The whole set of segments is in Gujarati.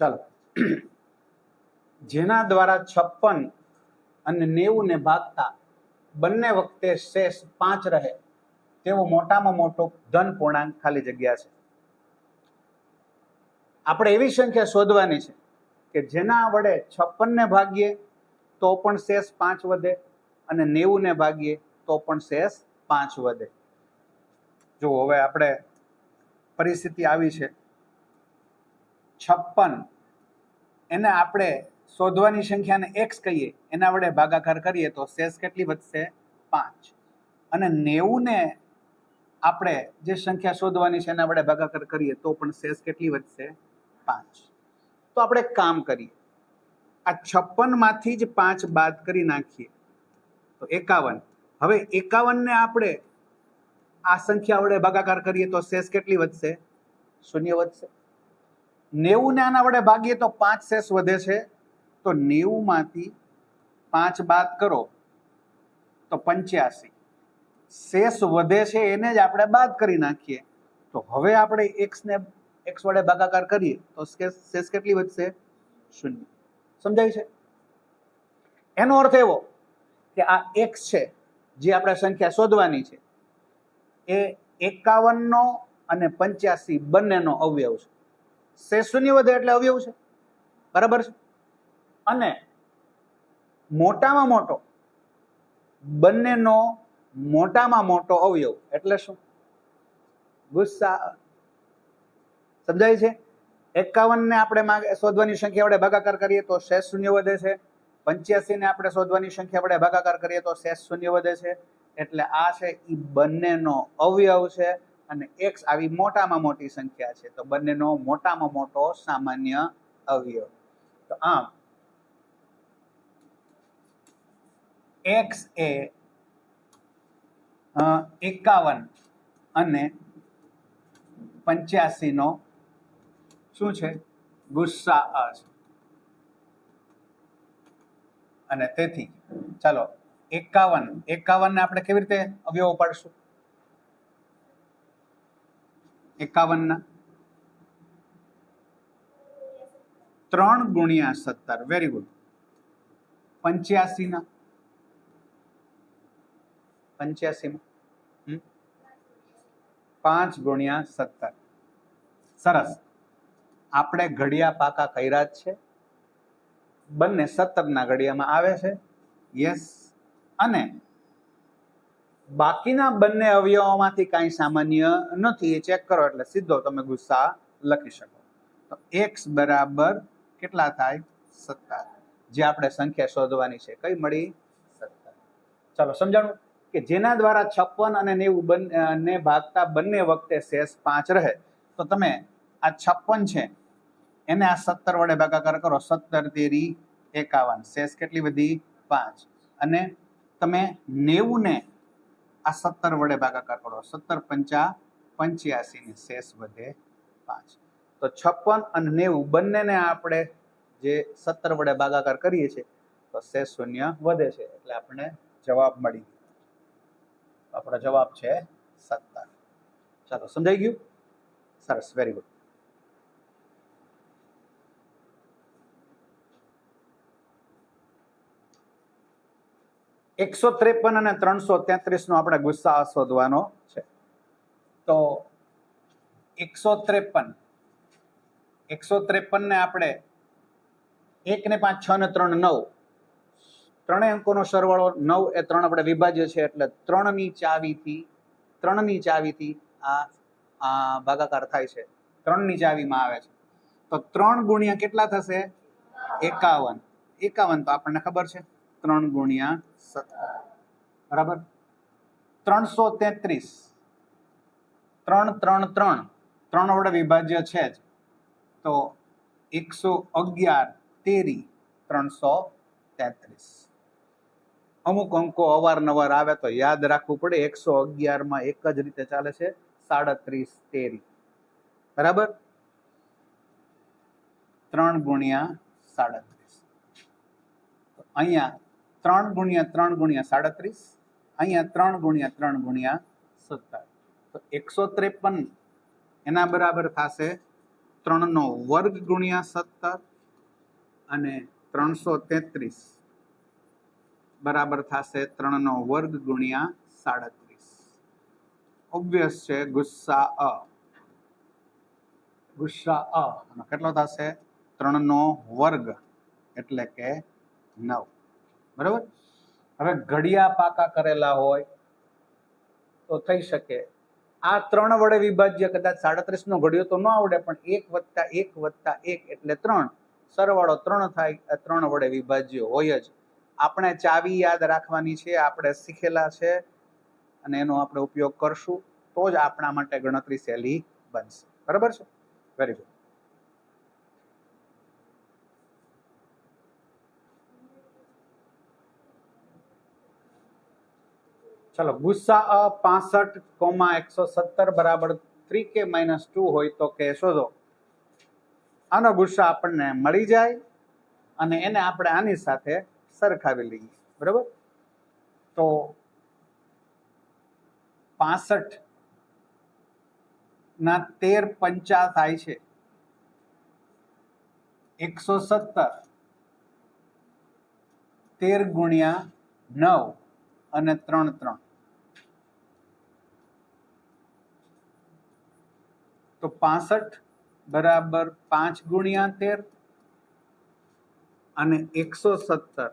ચાલો. જેના દ્વારા છપ્પન અને નેવું ને ભાગતા બંને વખતે શેષ પાંચ રહે તેવો મોટામાં મોટો ધન પૂર્ણાંક ખાલી જગ્યા છે. આપણે એવી સંખ્યા શોધવાની છે કે જેના વડે છપ્પન ને ભાગીએ તો પણ શેષ પાંચ વધે અને નેવું ને ભાગીએ તો પણ શેષ પાંચ વધે. જો હવે આપણે પરિસ્થિતિ આવી છે. છપ્પન. એને આપણે શોધવાની સંખ્યાને એક્સ કહીએ, એના વડે ભાગાકાર કરીએ તો શેષ કેટલી વધશે? પાંચ. અને નેવુંને આપણે જે સંખ્યા શોધવાની છે એના વડે ભાગાકાર કરીએ તો પણ શેષ કેટલી વધશે? પાંચ. તો આપણે કામ કરીએ. આ છપ્પનમાંથી જ પાંચ બાદ કરી નાખીએ. તો એકાવન. હવે એકાવનને આપણે આ સંખ્યા વડે ભાગાકાર કરીએ તો શેષ કેટલી વધશે? શૂન્ય વધશે. નેવું ને આના વડે ભાગીએ તો પાંચ શેષ વધે છે. તો નેવું માંથી પાંચ બાદ કરો તો પંચ્યાસી. શેષ વધે છે એને જ આપણે બાદ કરી નાખીએ. તો હવે આપણે એક્સ ને એક્સ વડે ભાગાકાર કરીએ તો શેષ કેટલી વધશે? શૂન્ય. સમજાય છે? એનો અર્થ એવો કે આ એક્સ છે, જે આપણે સંખ્યા શોધવાની છે, એ એકાવનનો અને પંચ્યાસી બંનેનો અવયવ છે. શેષ શૂન્ય વધે એટલે અવયવ છે. બરાબર છે? અને મોટામાં મોટો, બંનેનો મોટામાં મોટો અવયવ એટલે શું? ગુસ્સા. સમજાય છે? એકાવન ને આપણે શોધવાની સંખ્યા વડે ભાગાકાર કરીએ તો શેષ શૂન્ય વધે છે. પંચ્યાસી ને આપણે શોધવાની સંખ્યા વડે ભાગાકાર કરીએ તો શેષ શૂન્ય વધે છે. એટલે આ છે એ બંનેનો અવયવ છે. અને એક્સ આવી મોટામાં મોટી સંખ્યા છે, તો બંનેનો મોટામાં મોટો સામાન્ય અવયવ. તો આમ એક્સ એ એકાવન અને પંચ્યાસી નો શું છે? ગુસ્સા છે. અને તેથી, ચાલો, એકાવન એકાવન ને આપણે કેવી રીતે અવયવો પાડશું? એકાવન ત્રણ ગુણ્યા સત્તર. વેરી ગુડ પંચ્યાસી ના પંચ્યાસી પાંચ ગુણ્યા સત્તર. સરસ. આપણે ઘડિયા પાકા કર્યા જ છે. બંને સત્તરના ઘડિયામાં આવે છે. યસ અને બાકીના બંને અવયવોમાંથી કાંઈ સામાન્ય નથી, એ ચેક કરો એટલે સીધો તમે ગુસ્સા લખી શકો. તો એક્સ બરાબર કેટલા થાય? સત્તર. જે આપણે સંખ્યા શોધવાની છે, કઈ મળી? સત્તર. ચાલો સમજાણું કે જેના દ્વારા છપ્પન અને નેવું બંને ભાગતા બંને વખતે શેષ પાંચ રહે, તો તમે આ છપ્પન છે, એને આ સત્તર વડે ભાગાકાર કરો, સત્તર તેરી એકાવન. શેષ કેટલી બધી પાંચ. અને તમે નેવું ને આ સત્તર વડે ભાગાકાર કરો. સત્તર પંચા પંચ્યાસી ને શેષ વધે પાંચ. તો છપ્પન અને નેવું બંનેને આપણે જે સત્તર વડે ભાગાકાર કરીએ છીએ, તો શેષ શૂન્ય વધે છે. એટલે આપણે જવાબ મળી આપણો જવાબ છે સત્તર. ચાલો, સમજાઈ ગયું? સરસ વેરી ગુડ એકસો ત્રેપન અને ત્રણસો તેત્રીસ નો આપણે ગુસ્સા શોધવાનો છે. તો એકસો ત્રેપન. એકસો ત્રેપન ને આપણે એક ને પાંચ, છ ને ત્રણ, નવ. ત્રણેય અંકોનો સરવાળો નવ એ ત્રણ આપણે વિભાજ્ય છે એટલે ત્રણની ચાવીથી ત્રણની ચાવીથી આ આ ભાગાકાર થાય છે. ત્રણની ચાવીમાં આવે છે. તો ત્રણ ગુણ્યા કેટલા થશે? એકાવન. એકાવન તો આપણને ખબર છે. ત્રણ ગુણ્યા સત્તર. બરાબર? ત્રણસો તેત્રીસ. ત્રણ ત્રણ ત્રણ. ત્રણ વડે વિભાજ્ય છે જ. તો એકસો અગિયાર તેરી ત્રણસો તેત્રીસ. અમુક અંકો અવારનવાર આવે તો યાદ રાખવું પડે, એકસો અગિયારમાં એક જ રીતે ચાલે છે, સાડત્રીસ તેરી. બરાબર? ત્રણ ગુણ્યા સાડત્રીસ. અહીંયા ત્રણ ગુણ્યા ત્રણ ગુણ્યા સાડત્રીસ, અહીંયા ત્રણ ગુણ્યા ત્રણ ગુણ્યા સત્તર. તો એકસો ત્રેપન એના બરાબર થશે ત્રણનો વર્ગ ગુણ્યા સત્તર અને ત્રણસો તેત્રીસ બરાબર થશે ત્રણનો વર્ગ ગુણ્યા સાડત્રીસ. ઓબ્વિયસ છે, ગુસ્સા અ. ગુસ્સા અ. કેટલો થશે? ત્રણનો વર્ગ, એટલે કે નવ. બરાબર? હવે ઘડિયા પાકા કરેલા હોય તો થઈ શકે. આ ત્રણ વડે વિભાજ્ય કદાચ સાડત્રીસ નો ઘડિયો તો ન આવડે, પણ એક વત્તા એક વત્તા એક એટલે ત્રણ. સરવાળો ત્રણ થાય ત્રણ વડે વિભાજ્ય હોય જ. આપણે ચાવી યાદ રાખવાની છે, આપણે શીખેલા છે, અને એનો આપણે ઉપયોગ કરશું. તો જ આપણા માટે ગણતરી સહેલી બનશે. બરાબર છે? વેરી ગુડ ચલો, ગુસ્સા પાસઠ કોમા એકસો સત્તર બરાબર થ્રી કે માઇનસ ટુ હોય તો કે શોધો આનો ગુસ્સા આપણને મળી જાય અને એને આપણે આની સાથે સરખાવી લઈએ. બરાબર? તો પાસઠ ના તેર પંચા થાય છે. એકસો સત્તર. તેર ગુણ્યા નવ અને ત્રણ ત્રણ. તો પાસઠ બરાબર પાંચ ગુણ્યા તેર અને એકસો સત્તર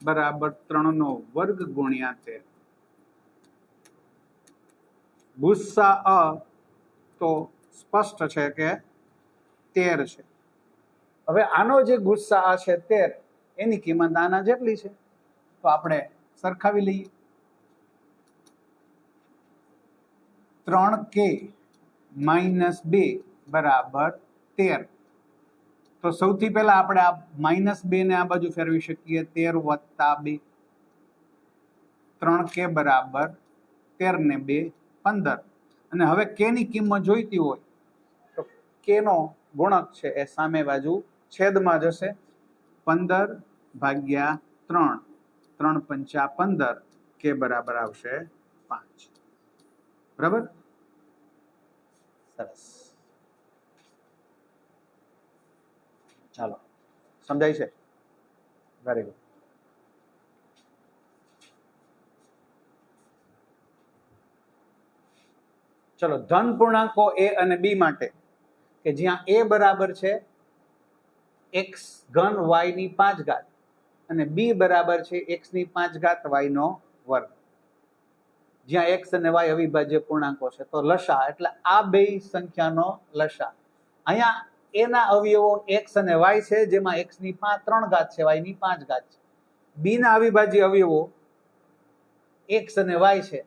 બરાબર ત્રણનો વર્ગ ગુણ્યા તેર. ગુસ્સા અ તો સ્પષ્ટ છે કે તેર છે. હવે આનો જે ગુસ્સા આ છે તેર, એની કિંમત આના જેટલી છે. તો આપણે સરખાવી લઈએ. ત્રણ કે માઇનસ બે બરાબર તેર. તો સૌથી પહેલા આપણે આ માઇનસ બે ને આ બાજુ ફેરવી શકીએ. તેર વત્તા બે. ત્રણ કે બરાબર તેર ને બે પંદર. અને હવે કે ની કિંમત જોઈતી હોય તો કે નો ગુણક છે એ સામે બાજુ છેદમાં જશે. પંદર ભાગ્યા ત્રણ. ત્રણ પંચા પંદર કે બરાબર આવશે પાંચ. બરાબર? સરસ. ચાલો, સમજાય છે? વેરી ગુડ ચલો, ધન પૂર્ણાંકો એ અને બી માટે, કે જ્યાં એ બરાબર છે એક્સ ઘન વાયની પાંચ ઘાત, અને બી બરાબર છે એક્સની પાંચ ઘાત વાય નો વર્ગ. જ્યાં એક્સ અને વાય અવિભાજ્ય પૂર્ણાંકો છે, તો લસા, એટલે આ બે સંખ્યાનો લસા. અહીંયા એના અવયવો એક્સ અને વાય છે, જેમાં એક્સની પાંચ, ત્રણ ઘાત છે વાયની પાંચ ઘાત છે. બી ના અવિભાજ્ય અવયવો એક્સ અને વાય છે,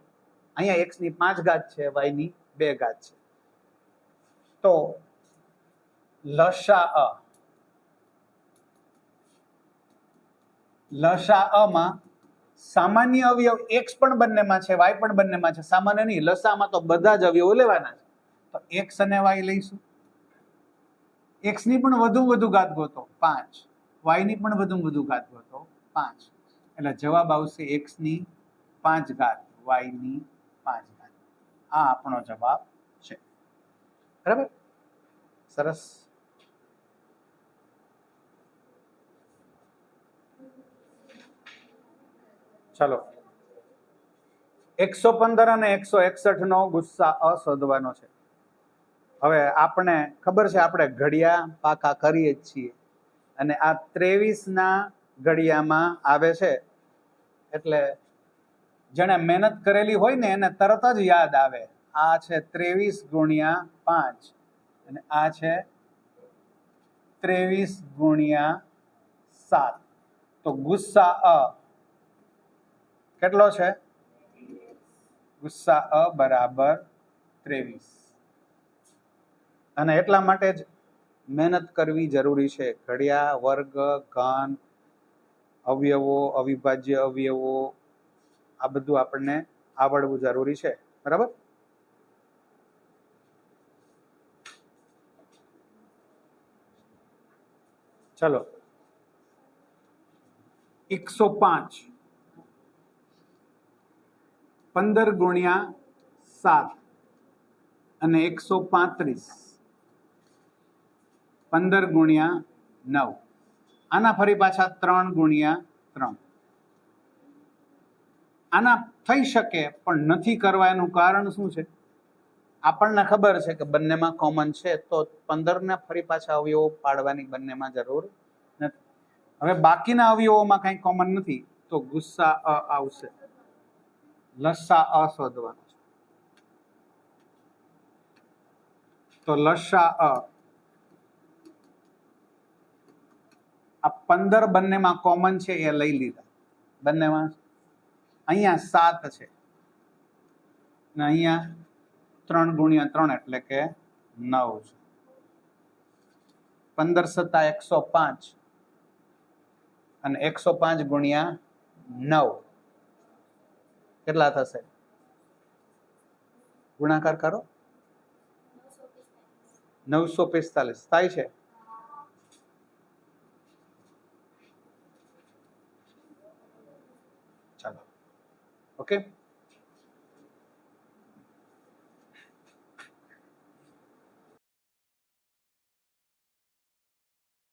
અહીંયા એક્સની પાંચ ઘાત છે વાયની બે ઘાત છે. તો લસા અ. લસા અમાં સામાન્ય અવયવ એક્સ પણ બંનેમાં છે વાય પણ બંનેમાં છે. સામાન્ય નહીં, લસામાં તો બધા જ અવયવો લેવાના છે. તો એક્સ અને વાય લઈશું. એક્સની પણ વધુ વધુ ઘાત ગોતો. પાંચ. વાયની પણ વધુ વધુ ઘાત ગોતો. પાંચ. એટલે જવાબ આવશે એક્સની પાંચ ઘાત વાયની પાંચ ઘાત. આ આપણો જવાબ છે. બરાબર? સરસ. ચાલો. એકસો પંદર અને એકસો એકસઠ નો ગુસ્સા અશોધવાનો છે. હવે આપણે, ખબર છે આપણે ઘડિયા પાકા કરીએ જ છીએ. અને આ ત્રેવીસ ના ઘડિયામાં આવે છે. એટલે જેણે મહેનત કરેલી હોય ને એને તરત જ યાદ આવે. આ છે ત્રેવીસ ગુણ્યા પાંચ. અને આ છે ત્રેવીસ ગુણ્યા સાત. તો ગુસ્સા અ કેટલો છે? ગુસ્સા અ બરાબર ત્રેવીસ. અને એટલા માટે જ મહેનત કરવી જરૂરી છે. ઘડિયા, વર્ગ, ઘન, અવયવો, અવિભાજ્ય અવયવો, આ બધું આપણને આવડવું જરૂરી છે. બરાબર? ચલો. એકસો પાંચ. પંદર ગુણ્યા સાત અને એકસો પાંત્રીસ. પંદર ગુણ્યા નવ. આના ફરી પાછા ત્રણ ગુણ્યા ત્રણ. આના થઈ શકે પણ નથી કરવા એનું કારણ શું છે? આપણને ખબર છે કે બંનેમાં કોમન છે, તો પંદરને ફરી પાછા અવયવો પાડવાની બંનેમાં જરૂર નથી. હવે બાકીના અવયવોમાં કંઈ કોમન નથી, તો ગુસ્સા આવશે. લસ્સા અ શોધવાનો છે. તો લસા અ, આ પંદર બંનેમાં કોમન છે એ લઈ લીધા. બંનેમાં અહીંયા સાત છે. ને અહીંયા ત્રણ ગુણ્યા ત્રણ એટલે કે નવ છે. પંદર સત્તા એકસો પાંચ અને એકસો પાંચ ગુણ્યા નવ. કેટલા થશે? ગુણાકાર કરો. નવસો પિસ્તાલીસ. થાય છે? ચાલો. ઓકે?